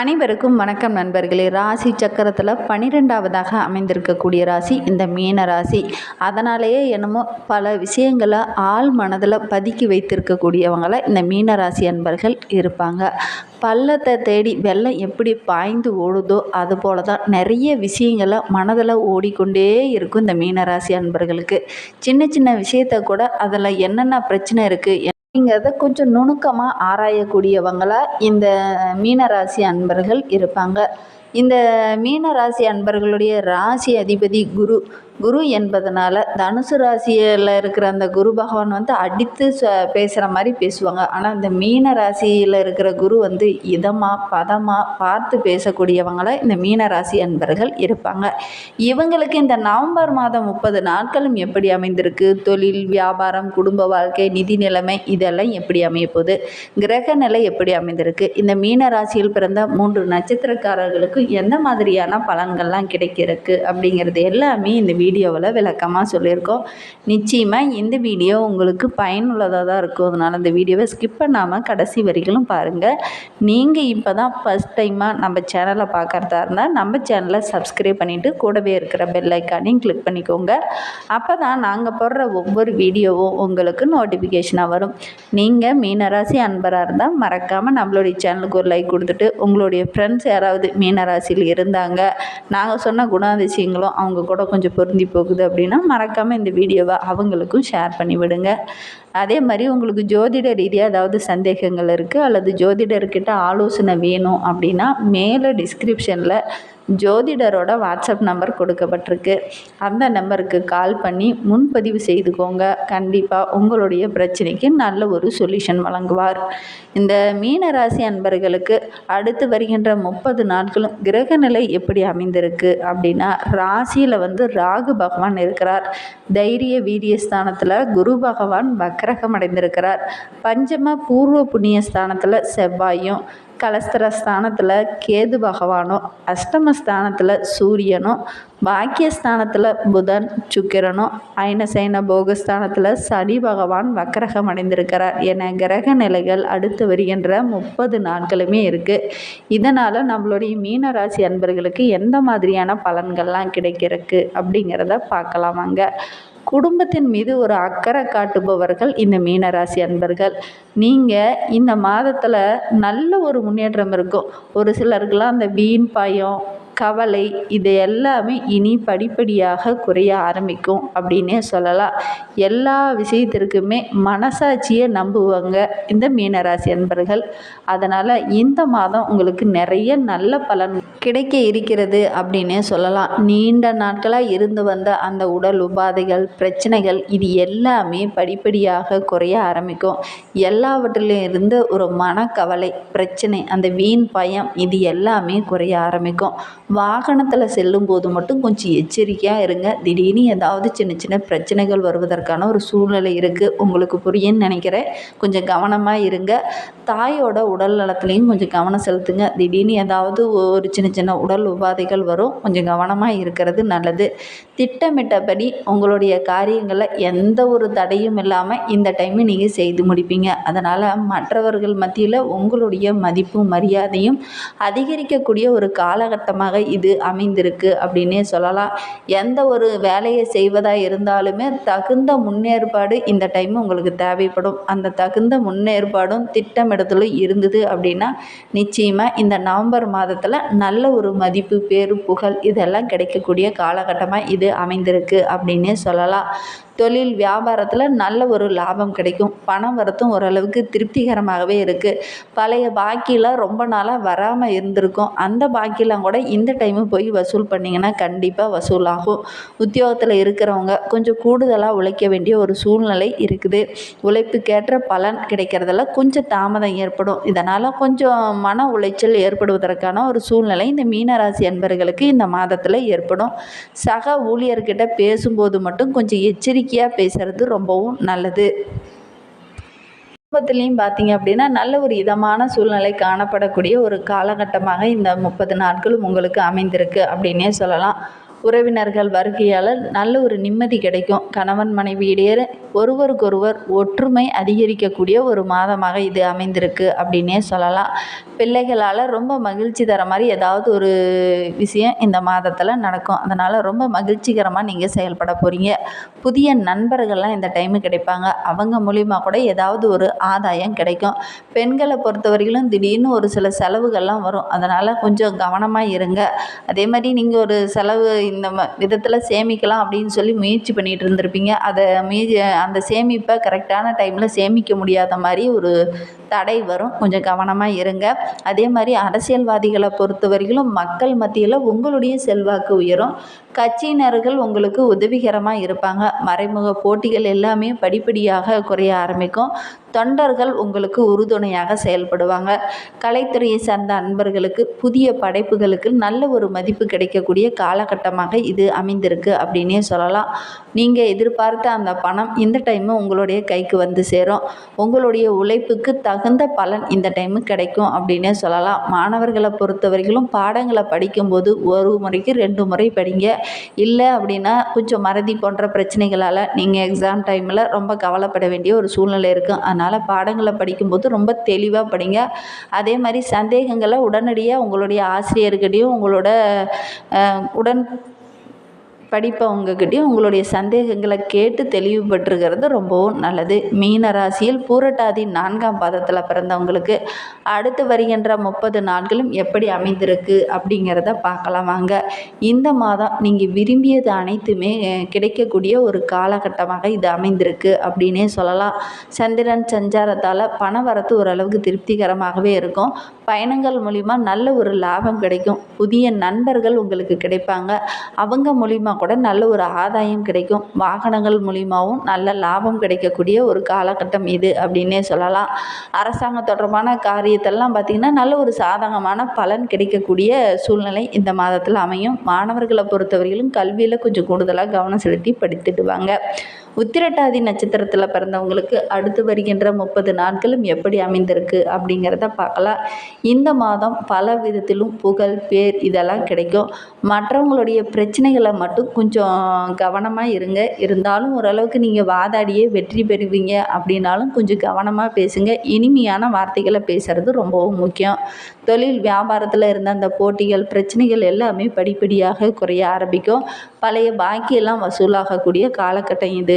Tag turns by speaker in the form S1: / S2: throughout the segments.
S1: அனைவருக்கும் வணக்கம் நண்பர்களே. ராசி சக்கரத்தில் பன்னிரெண்டாவதாக அமைந்திருக்கக்கூடிய ராசி இந்த மீன ராசி. அதனாலேயே என்னமோ பல விஷயங்களை ஆள் மனதில் பதுக்கி வைத்திருக்கக்கூடியவங்கள இந்த மீன ராசி அன்பர்கள் இருப்பாங்க. பள்ளத்தை தேடி வெள்ளம் எப்படி பாய்ந்து ஓடுதோ அது போல தான் நிறைய விஷயங்களை மனதில் ஓடிக்கொண்டே இருக்கும் இந்த மீனராசி அன்பர்களுக்கு. சின்ன சின்ன விஷயத்த கூட அதில் என்னென்ன பிரச்சனை இருக்குது அப்படிங்கிறத கொஞ்சம் நுணுக்கமாக ஆராயக்கூடியவங்களாக இந்த மீனராசி அன்பர்கள் இருப்பாங்க. இந்த மீனராசி அன்பர்களுடைய ராசி அதிபதி குரு குரு என்பதனால தனுசு ராசியில் இருக்கிற அந்த குரு பகவான் வந்து அடித்து ச பேசுகிற மாதிரி பேசுவாங்க. ஆனால் இந்த மீன ராசியில் இருக்கிற குரு வந்து இதமாக பதமாக பார்த்து பேசக்கூடியவங்களாக இந்த மீன ராசி அன்பர்கள் இருப்பாங்க. இவங்களுக்கு இந்த நவம்பர் மாதம் முப்பது நாட்களும் எப்படி அமைந்திருக்கு? தொழில் வியாபாரம் குடும்ப வாழ்க்கை நிதி நிலைமை இதெல்லாம் எப்படி அமைய போகுது? கிரக நிலை எப்படி அமைந்திருக்கு? இந்த மீன ராசியில் பிறந்த மூன்று நட்சத்திரக்காரர்களுக்கு எந்த மாதிரியான பலன்கள்லாம் கிடைக்கிறதுக்கு அப்படிங்கிறது எல்லாமே இந்த வீடியோவில் விளக்கமாக சொல்லியிருக்கோம். நிச்சயமாக இந்த வீடியோ உங்களுக்கு பயனுள்ளதாக தான் இருக்கும். அதனால் இந்த வீடியோவை ஸ்கிப் பண்ணாமல் கடைசி வரைகளும் பாருங்கள் நீங்கள் இப்போ தான் ஃபஸ்ட் டைமாக நம்ம சேனலை பார்க்குறதா இருந்தால் நம்ம சேனலை சப்ஸ்கிரைப் பண்ணிவிட்டு கூடவே இருக்கிற பெல் ஐக்கானையும் கிளிக் பண்ணிக்கோங்க. அப்போ தான் நாங்கள் போடுற ஒவ்வொரு வீடியோவும் உங்களுக்கு நோட்டிஃபிகேஷனாக வரும். நீங்கள் மீனராசி அன்பராக இருந்தால் மறக்காமல் நம்மளுடைய சேனலுக்கு ஒரு லைக் கொடுத்துட்டு உங்களுடைய ஃப்ரெண்ட்ஸ் யாராவது மீனராசியில் இருந்தாங்க நாங்கள் சொன்ன குணாதிசயங்களும் அவங்க கூட கொஞ்சம் பொருந்தி போகுது அப்படின்னா மறக்காமல் இந்த வீடியோவை அவங்களுக்கும் ஷேர் பண்ணி விடுங்க அதே மாதிரி உங்களுக்கு ஜோதிட ரீதியாக ஏதாவது சந்தேகங்கள் இருக்குது அல்லது ஜோதிடர்கிட்ட ஆலோசனை வேணும் அப்படின்னா மேலே டிஸ்கிரிப்ஷனில் ஜோதிடரோட வாட்ஸ்அப் நம்பர் கொடுக்கப்பட்டிருக்கு. அந்த நம்பருக்கு கால் பண்ணி முன்பதிவு செய்துக்கோங்க. கண்டிப்பாக உங்களுடைய பிரச்சனைக்கு நல்ல ஒரு சொல்யூஷன் வழங்குவார். இந்த மீனராசி அன்பர்களுக்கு அடுத்து வருகின்ற முப்பது நாட்களும் கிரகநிலை எப்படி அமைந்திருக்கு அப்படின்னா ராசியில் வந்து ராகு பகவான் இருக்கிறார். தைரிய வீரியஸ்தானத்தில் குரு பகவான் வக்கரகம் அடைந்திருக்கிறார் பஞ்சம பூர்வ புண்ணிய ஸ்தானத்தில் செவ்வாயும் கலஸ்தர ஸ்தானத்தில் கேது பகவானும் அஷ்டமஸ்தானத்தில் சூரியனும் பாக்கியஸ்தானத்தில் புதன் சுக்கிரனும் ஐனசைன போகஸ்தானத்தில் சனி பகவான் வக்கரகம் அடைந்திருக்கிறார் என கிரக நிலைகள் அடுத்து வருகின்ற முப்பது நாட்களுமே இருக்குது இதனால் நம்மளுடைய மீனராசி அன்பர்களுக்கு எந்த மாதிரியான பலன்கள்லாம் கிடைக்கிறதுக்கு அப்படிங்கிறத பார்க்கலாம் குடும்பத்தின் மீது ஒரு அக்கறை காட்டுபவர்கள் இந்த மீனராசி அன்பர்கள். நீங்கள் இந்த மாதத்தில் நல்ல ஒரு முன்னேற்றம் இருக்கும். ஒரு சிலருக்கெல்லாம் அந்த வீண் பயம் கவலை இது எல்லாமே இனி படிப்படியாக குறைய ஆரம்பிக்கும் அப்படின்னே சொல்லலாம். எல்லா விஷயத்திற்குமே மனசாட்சியை நம்புவாங்க இந்த மீனராசி அன்பர்கள். அதனால் இந்த மாதம் உங்களுக்கு நிறைய நல்ல பலன் கிடைக்க இருக்கிறது அப்படின்னு சொல்லலாம். நீண்ட நாட்களாக இருந்து வந்த அந்த உடல் உபாதைகள் பிரச்சனைகள் இது எல்லாமே படிப்படியாக குறைய ஆரம்பிக்கும். எல்லாவற்றிலும் இருந்து ஒரு மனக்கவலை பிரச்சனை அந்த வீண் பயம் இது எல்லாமே குறைய ஆரம்பிக்கும். வாகனத்தில் செல்லும்போது மட்டும் கொஞ்சம் எச்சரிக்கையாக இருங்க. திடீர்னு ஏதாவது சின்ன சின்ன பிரச்சனைகள் வருவதற்கான ஒரு சூழ்நிலை இருக்குது உங்களுக்கு புரியும்னு நினைக்கிறேன். கொஞ்சம் கவனமாக இருங்க. தாயோட உடல் நலத்துலேயும் கொஞ்சம் கவனம் செலுத்துங்க. திடீர்னு ஏதாவது ஒரு சின்ன சின்ன உடல் உபாதைகள் வரும். கொஞ்சம் கவனமாக இருக்கிறது நல்லது. திட்டமிட்டபடி உங்களுடைய காரியங்களை எந்த ஒரு தடையும் இல்லாமல் இந்த டைமு நீங்கள் செய்து முடிப்பீங்க. அதனால் மற்றவர்கள் மத்தியில் உங்களுடைய மதிப்பும் மரியாதையும் அதிகரிக்கக்கூடிய ஒரு காலகட்டமாக இது அமைந்திருக்கு அப்படின்னே சொல்லலாம். எந்த ஒரு வேலையை செய்வதாக இருந்தாலுமே தகுந்த முன்னேற்பாடு இந்த டைம் உங்களுக்கு தேவைப்படும். அந்த தகுந்த முன்னேற்பாடும் திட்டமிடத்திலும் இருந்தது அப்படின்னா நிச்சயமாக இந்த நவம்பர் மாதத்தில் நல்ல ஒரு மதிப்பு பேரு புகழ் இதெல்லாம் கிடைக்கக்கூடிய காலகட்டமாக இது அமைந்திருக்கு அப்படின்னே சொல்லலாம். தொழில் வியாபாரத்தில் நல்ல ஒரு லாபம் கிடைக்கும். பணம் வரத்தும் ஓரளவுக்கு திருப்திகரமாகவே இருக்குது பழைய பாக்கியெலாம் ரொம்ப நாளாக வராமல் இருந்திருக்கும். அந்த பாக்கியெலாம் கூட இந்த டைமு போய் வசூல் பண்ணிங்கன்னா கண்டிப்பாக வசூலாகும். உத்தியோகத்தில் இருக்கிறவங்க கொஞ்சம் கூடுதலாக உழைக்க வேண்டிய ஒரு சூழ்நிலை இருக்குது. உழைப்புக்கேற்ற பலன் கிடைக்கிறதுல கொஞ்சம் தாமதம் ஏற்படும். இதனால் கொஞ்சம் மன உளைச்சல் ஏற்படுவதற்கான ஒரு சூழ்நிலை இந்த மீனராசி அன்பர்களுக்கு இந்த மாதத்தில் ஏற்படும். சக ஊழியர்கிட்ட பேசும்போது மட்டும் கொஞ்சம் எச்சரிக்கை நம்பிக்கையாக பேசுகிறது ரொம்பவும் நல்லது. குடும்பத்துலேயும் பார்த்தீங்க அப்படின்னா நல்ல ஒரு இதமான சூழ்நிலை காணப்படக்கூடிய ஒரு காலகட்டமாக இந்த முப்பது நாட்களும் உங்களுக்கு அமைந்திருக்கு அப்படின்னே சொல்லலாம். உறவினர்கள் வருகையால் நல்ல ஒரு நிம்மதி கிடைக்கும். கணவன் மனைவியிடையே ஒருவருக்கொருவர் ஒற்றுமை அதிகரிக்கக்கூடிய ஒரு மாதமாக இது அமைந்திருக்கு அப்படின்னே சொல்லலாம். பிள்ளைகளால் ரொம்ப மகிழ்ச்சி தர மாதிரி ஏதாவது ஒரு விஷயம் இந்த மாதத்தில் நடக்கும். அதனால் ரொம்ப மகிழ்ச்சிகரமாக நீங்கள் செயல்பட போகிறீங்க புதிய நண்பர்கள்லாம் இந்த டைமு கிடைப்பாங்க. அவங்க மூலிமா கூட ஏதாவது ஒரு ஆதாயம் கிடைக்கும். பெண்களை பொறுத்தவரையிலும் திடீர்னு ஒரு சில செலவுகள்லாம் வரும். அதனால் கொஞ்சம் கவனமாக இருங்க. அதே மாதிரி நீங்கள் ஒரு செலவு இந்த ம விதத்தில் சேமிக்கலாம் அப்படின்னு சொல்லி முயற்சி பண்ணிகிட்டு இருந்திருப்பீங்க. அதை மீதி அந்த சேமிப்பை கரெக்டான டைமில் சேமிக்க முடியாத மாதிரி ஒரு தடை வரும். கொஞ்சம் கவனமாக இருங்க. அதே மாதிரி அரசியல்வாதிகளை பொறுத்தவரையிலும் மக்கள் மத்தியில் உங்களுடைய செல்வாக்கு உயரும். கட்சியினர்கள் உங்களுக்கு உதவிகரமாக இருப்பாங்க. மறைமுக போட்டிகள் எல்லாமே படிப்படியாக குறைய ஆரம்பிக்கும். தொண்டர்கள் உங்களுக்கு உறுதுணையாக செயல்படுவாங்க. கலைத்துறையை சார்ந்த அன்பர்களுக்கு புதிய படைப்புகளுக்கு நல்ல ஒரு மதிப்பு கிடைக்கக்கூடிய காலகட்டமாக இது அமைந்திருக்கு அப்படின்னே சொல்லலாம். நீங்கள் எதிர்பார்த்த அந்த பணம் இந்த டைமு உங்களுடைய கைக்கு வந்து சேரும். உங்களுடைய உழைப்புக்கு தகுந்த பலன் இந்த டைமு கிடைக்கும் அப்படின்னே சொல்லலாம். மாணவர்களை பொறுத்தவரையிலும் பாடங்களை படிக்கும்போது ஒரு முறைக்கு ரெண்டு முறை படிங்க. இல்லை அப்படின்னா கொஞ்சம் மறதி போன்ற பிரச்சனைகளால் நீங்கள் எக்ஸாம் டைமில் ரொம்ப கவலைப்பட வேண்டிய ஒரு சூழ்நிலை இருக்கும். அதனால் பாடங்களை படிக்கும்போது ரொம்ப தெளிவாக படிங்க. அதே மாதிரி சந்தேகங்களை உடனடியாக உங்களுடைய ஆசிரியர்கிட்டையும் உங்களோட உடன் படிப்பவங்கக்கிட்டையும் உங்களுடைய சந்தேகங்களை கேட்டு தெளிவுபட்டுருக்கிறது ரொம்பவும் நல்லது. மீன ராசியில் பூரட்டாதி நான்காம் பாதத்தில் பிறந்தவங்களுக்கு அடுத்து வருகின்ற முப்பது நாட்களும் எப்படி அமைந்திருக்கு அப்படிங்கிறத பார்க்கலாம் வாங்க. இந்த மாதம் நீங்கள் விரும்பியது அனைத்துமே கிடைக்கக்கூடிய ஒரு காலகட்டமாக இது அமைந்திருக்கு அப்படின்னே சொல்லலாம். சந்திரன் சஞ்சாரத்தால் பண வரத்து ஓரளவுக்கு திருப்திகரமாகவே இருக்கும். பயணங்கள் மூலிமா நல்ல ஒரு லாபம் கிடைக்கும். புதிய நண்பர்கள் உங்களுக்கு கிடைப்பாங்க. அவங்க மூலிமா கூட நல்ல ஒரு ஆதாயம் கிடைக்கும். வாகனங்கள் மூலியமாகவும் நல்ல லாபம் கிடைக்கக்கூடிய ஒரு காலகட்டம் இது அப்படின்னே சொல்லலாம். அரசாங்கம் தொடர்பான காரியத்தெல்லாம் பார்த்திங்கன்னா நல்ல ஒரு சாதகமான பலன் கிடைக்கக்கூடிய சூழ்நிலை இந்த மாதத்தில் அமையும். மாணவர்களை பொறுத்தவரையிலும் கல்வியில் கொஞ்சம் கூடுதலாக கவனம் செலுத்தி படித்துடுவாங்க உத்திரட்டாதி நட்சத்திரத்தில் பிறந்தவங்களுக்கு அடுத்து வருகின்ற முப்பது நாட்களும் எப்படி அமைந்திருக்கு அப்படிங்கிறத பார்க்கலாம். இந்த மாதம் பல விதத்திலும் புகழ் பேர் இதெல்லாம் கிடைக்கும். மற்றவங்களுடைய பிரச்சனைகளை மட்டும் கொஞ்சம் கவனமாக இருங்க. இருந்தாலும் ஓரளவுக்கு நீங்கள் வாதாடியே வெற்றி பெறுவீங்க அப்படின்னாலும் கொஞ்சம் கவனமாக பேசுங்க. இனிமையான வார்த்தைகளை பேசுகிறது ரொம்பவும் முக்கியம். தொழில் வியாபாரத்தில் இருந்த அந்த போட்டிகள் பிரச்சனைகள் எல்லாமே படிப்படியாக குறைய ஆரம்பிக்கும். பழைய பாக்கியெல்லாம் வசூலாகக்கூடிய காலகட்டம் இது.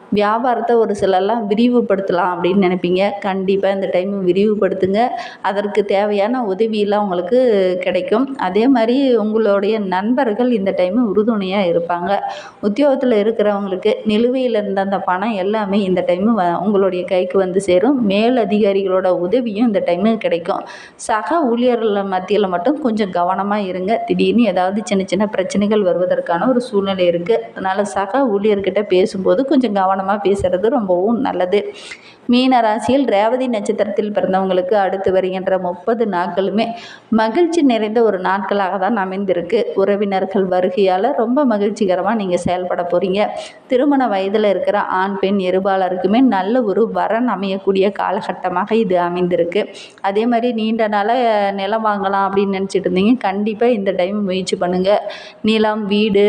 S1: வியாபாரத்தை ஒரு சிலர்லாம் விரிவுபடுத்தலாம் அப்படின்னு நினைப்பீங்க. கண்டிப்பாக இந்த டைம் விரிவுபடுத்துங்க. அதற்கு தேவையான உதவியெல்லாம் உங்களுக்கு கிடைக்கும். அதே மாதிரி உங்களுடைய நண்பர்கள் இந்த டைமு உறுதுணையாக இருப்பாங்க. உத்தியோகத்தில் இருக்கிறவங்களுக்கு நிலுவையில் இருந்த அந்த பணம் எல்லாமே இந்த டைமு வ உங்களுடைய கைக்கு வந்து சேரும். மேல் அதிகாரிகளோட உதவியும் இந்த டைமு கிடைக்கும். சக ஊழியர்கள் மத்தியில் மட்டும் கொஞ்சம் கவனமாக இருங்க. திடீர்னு ஏதாவது சின்ன சின்ன பிரச்சனைகள் வருவதற்கான ஒரு சூழ்நிலை இருக்குது அதனால் சக ஊழியர்கிட்ட பேசும்போது கொஞ்சம் கவனம் கவனமாக பேசுகிறது ரொம்பவும் நல்லது. மீன ராசியில் ரேவதி நட்சத்திரத்தில் பிறந்தவங்களுக்கு அடுத்து வருகின்ற முப்பது நாட்களுமே மகிழ்ச்சி நிறைந்த ஒரு நாட்களாக தான் அமைந்திருக்கு. உறவினர்கள் வருகையால் ரொம்ப மகிழ்ச்சிகரமாக நீங்கள் செயல்பட போகிறீங்க திருமண வயதில் இருக்கிற ஆண் பெண் இருபாலருக்குமே நல்ல ஒரு வரன் அமையக்கூடிய காலகட்டமாக இது அமைந்திருக்கு. அதே மாதிரி நீண்ட நாளாக நிலம் வாங்கலாம் அப்படின்னு நினச்சிட்டு இருந்தீங்க. கண்டிப்பாக இந்த டைம் முயற்சி பண்ணுங்கள் நிலம் வீடு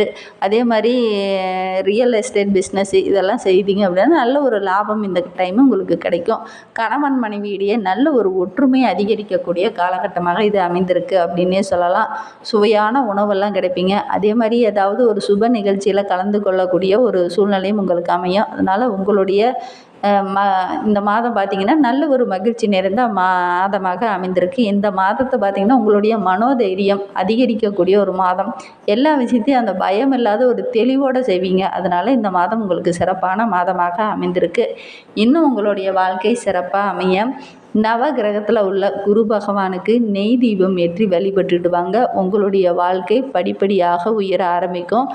S1: அதே மாதிரி ரியல் எஸ்டேட் பிஸ்னஸ் இதெல்லாம் செய்தீங்க அப்படின்னா நல்ல ஒரு லாபம் இந்த டைம் உங்களுக்கு கிடைக்கும். கணவன் மனைவியிடையே நல்ல ஒரு ஒற்றுமை அதிகரிக்கக்கூடிய காலகட்டமாக இது அமைந்திருக்கு அப்படின்னே சொல்லலாம். சுவையான உணவெல்லாம் கிடைப்பீங்க. அதே மாதிரி ஏதாவது ஒரு சுப நிகழ்ச்சியில் கலந்து கொள்ளக்கூடிய ஒரு சூழ்நிலையும் உங்களுக்கு அமையும். அதனால் உங்களுடைய மா இந்த மாதம் பார்த்திங்கன்னா நல்ல ஒரு மகிழ்ச்சி நிறைந்த மாதமாக அமைந்திருக்கு. இந்த மாதத்தை பார்த்திங்கன்னா உங்களுடைய மனோதைரியம் அதிகரிக்கக்கூடிய ஒரு மாதம். எல்லா விஷயத்தையும் அந்த பயம் இல்லாத ஒரு தெளிவோடு செய்வீங்க. அதனால் இந்த மாதம் உங்களுக்கு சிறப்பான மாதமாக அமைந்திருக்கு. இன்னும் உங்களுடைய வாழ்க்கை சிறப்பாக அமைய நவ கிரகத்தில் உள்ள குரு பகவானுக்கு நெய் தீபம் ஏற்றி வழிபட்டுட்டு வாங்க உங்களுடைய வாழ்க்கை படிப்படியாக உயர ஆரம்பிக்கும்.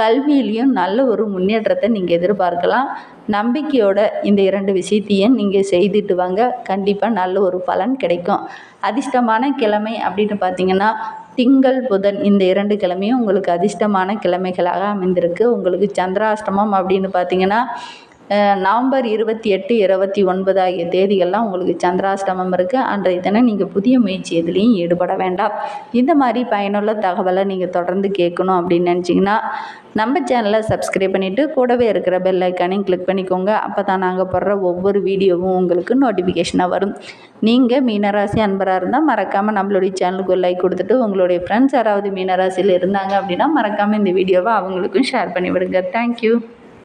S1: கல்வியிலையும் நல்ல ஒரு முன்னேற்றத்தை நீங்கள் எதிர்பார்க்கலாம். நம்பிக்கையோட இந்த இரண்டு விஷயத்தையும் நீங்கள் செய்துட்டு வாங்க. கண்டிப்பாக நல்ல ஒரு பலன் கிடைக்கும். அதிர்ஷ்டமான கிழமை அப்படின்னு பார்த்தீங்கன்னா திங்கள் புதன் இந்த இரண்டு கிழமையும் உங்களுக்கு அதிர்ஷ்டமான கிழமைகளாக அமைந்திருக்கு. உங்களுக்கு சந்திராஷ்டமம் அப்படின்னு பார்த்தீங்கன்னா நவம்பர் இருபத்தி எட்டு இருபத்தி ஒன்பது ஆகிய தேதிகள்லாம் உங்களுக்கு சந்திராஷ்டமம் இருக்குது அன்றைய தினம் நீங்கள் புதிய முயற்சி எதுலேயும் ஈடுபட வேண்டாம். இந்த மாதிரி பயனுள்ள தகவலை நீங்கள் தொடர்ந்து கேட்கணும் அப்படின்னு நினச்சிங்கன்னா நம்ம சேனலை சப்ஸ்கிரைப் பண்ணிவிட்டு கூடவே இருக்கிற பெல் ஐக்கானையும் கிளிக் பண்ணிக்கோங்க. அப்போ தான் நாங்கள் போடுற ஒவ்வொரு வீடியோவும் உங்களுக்கு நோட்டிஃபிகேஷனாக வரும். நீங்கள் மீனராசி அன்பராக இருந்தால் மறக்காமல் நம்மளுடைய சேனலுக்கு ஒரு லைக் கொடுத்துட்டு உங்களுடைய ஃப்ரெண்ட்ஸ் யாராவது மீனராசியில் இருந்தாங்க அப்படின்னா மறக்காமல் இந்த வீடியோவை அவங்களுக்கும் ஷேர் பண்ணி விடுங்க தேங்க்யூ